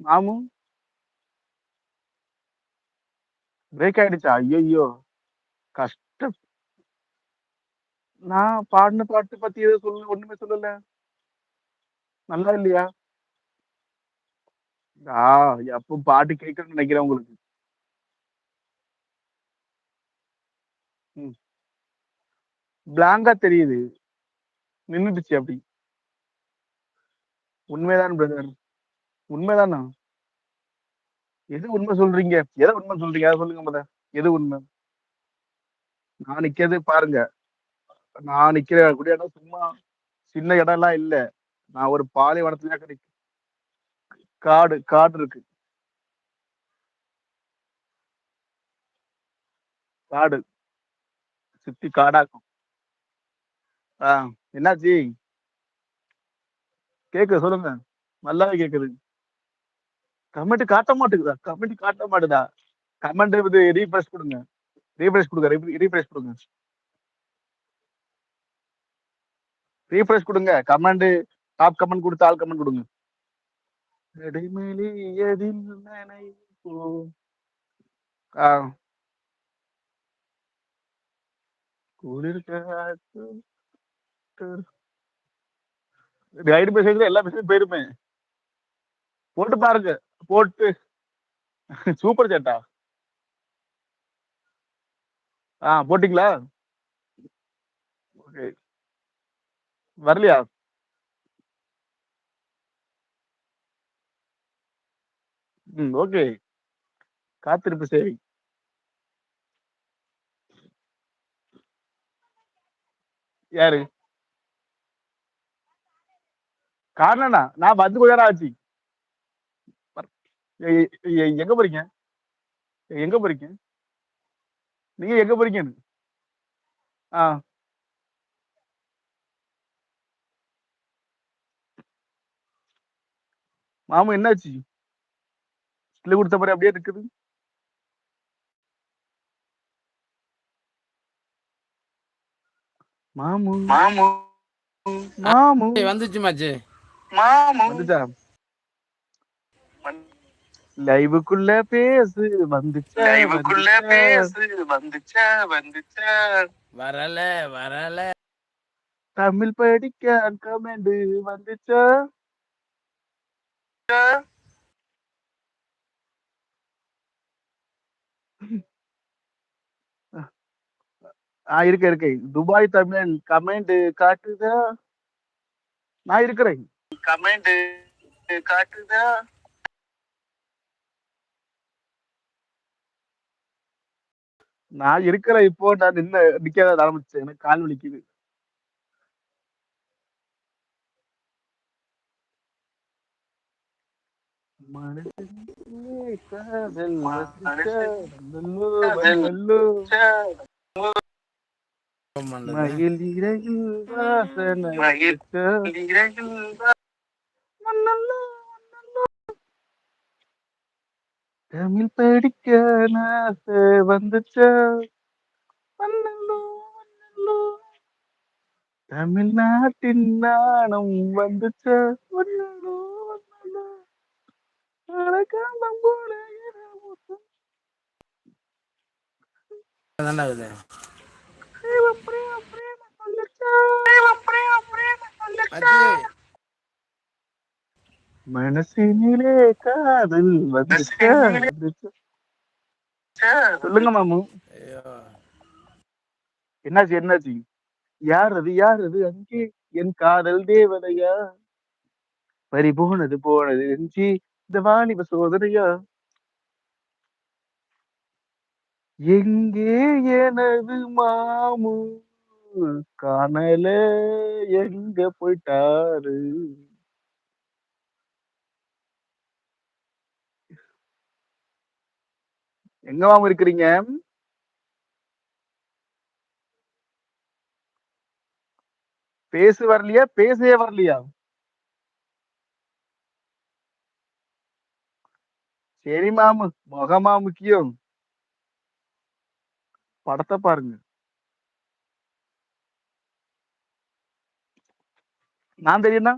மாமு? பிரேக் ஆயிடுச்சா? ஐயோ கஷ்டம் நான் பாடின பாட்டு பத்தி எதுவும் சொல்ல ஒண்ணுமே சொல்லல. நல்லா இல்லையா? ஆ எப்போ பாட்டு கேட்கணும்னு நினைக்கிறேன் உங்களுக்கு. பிளாங்கா தெரியுது. நின்றுடுச்சு அப்படி. உண்மைதான் பிரதர் உண்மைதானா? எது உண்மை சொல்றீங்க? எதை உண்மை சொல்றீங்க? அதை சொல்லுங்க முத எது உண்மை? நான் நிக்கிறது பாருங்க. நான் நிக்கிற கூடிய இடம் சும்மா சின்ன இடம் எல்லாம் இல்ல. நான் ஒரு பாலைவனத்துல கிடைக்கும் காடு காடு இருக்கு. காடு. சுத்தி காடாக்கும். ஆஹ் என்னாச்சு? கேக்குது சொல்லுங்க. நல்லாவே கேக்குது. கமெண்ட் காட்ட மாட்டேங்குதா கமெண்ட் காட்ட மாட்டுதா? கமெண்ட் இது ரீஃப்ரெஷ் கொடுங்க. ரீஃப்ரெஷ் கொடுங்க. ரீஃப்ரெஷ் கொடுங்க. ரீஃப்ரெஷ் கொடுங்க. கமெண்ட் டாப் கமெண்ட் கொடுத்து ஆல் கமெண்ட் கொடுங்க. இடைமேலி எதில் ஆ. குளிர் காற்று கைடு மெசேஜ்ல எல்லா மெசேஜும் போயிருமே. போட்டு பாருங்க. போட்டு சூப்பர் சேட்டா. ஆ போட்டிங்களா? ஓகே. வரலையா? ம் ஓகே. காத்திருப்பு சேவை. யாரு? காரணம்னா நான் வந்து கொஞ்ச நேரம் ஆச்சு. எங்க போறீங்க? எங்க போறீங்க? நீங்க எங்க போறீங்க ஆ. மாமா என்னாச்சு? ஸ்டில் கொடுத்த மாதிரி அப்படியே இருக்குது. மாமு. மாமு. மாமு. வந்துச்சு மச்சு மாமு. வந்துச்சா? லைவுக்குள்ள பேசு வந்துச்சா லைவுக்குள்ள. பேசு வந்துச்சா வந்துச்சா வரல வரல தமிழ் படிக்க கமெண்ட் வந்துச்சா ஆ இருக்க இருக்கேன் துபாய் தமிழன் கமெண்ட் காட்டுதா நான் இருக்கிறேன் கமெண்ட் காட்டுதா நான் இருக்கிறேன் இப்போ நான் நின்ன நிக்காத ஆரம்பிச்சேன் எனக்கு கால் வலிக்குது. மயில் இறகில் வாசனை மயில் தமிழ் படிக்க ஆசை வந்துச்சா. தமிழ்நாட்டின் நாணம் வந்துச்சா? வந்தல்லோ, வந்தல்லோ. அழகாலம் போல இரவுக்கும் தான்டா இது. பிரேமம், பிரேமம், பிரேமம் வந்துச்சா. மச்சி மனசினிலே காதல். சொல்லுங்க மாமு. என்னாச்சு என்னாச்சு? யார் அது யார் அது? அங்கே என் காதல் தேவதையா? பறி போனது போனது எஞ்சி இந்த வாலிப சோதனையா? எங்கே எனது மாமு? காணல எங்க போயிட்டாரு? எங்க மாமு இருக்கிறீங்க? பேசு வரலையா? பேசவே வரலையா? சரி மாமு முகமா முக்கியம். படத்தை பாருங்க. நான் தெரியும்னா?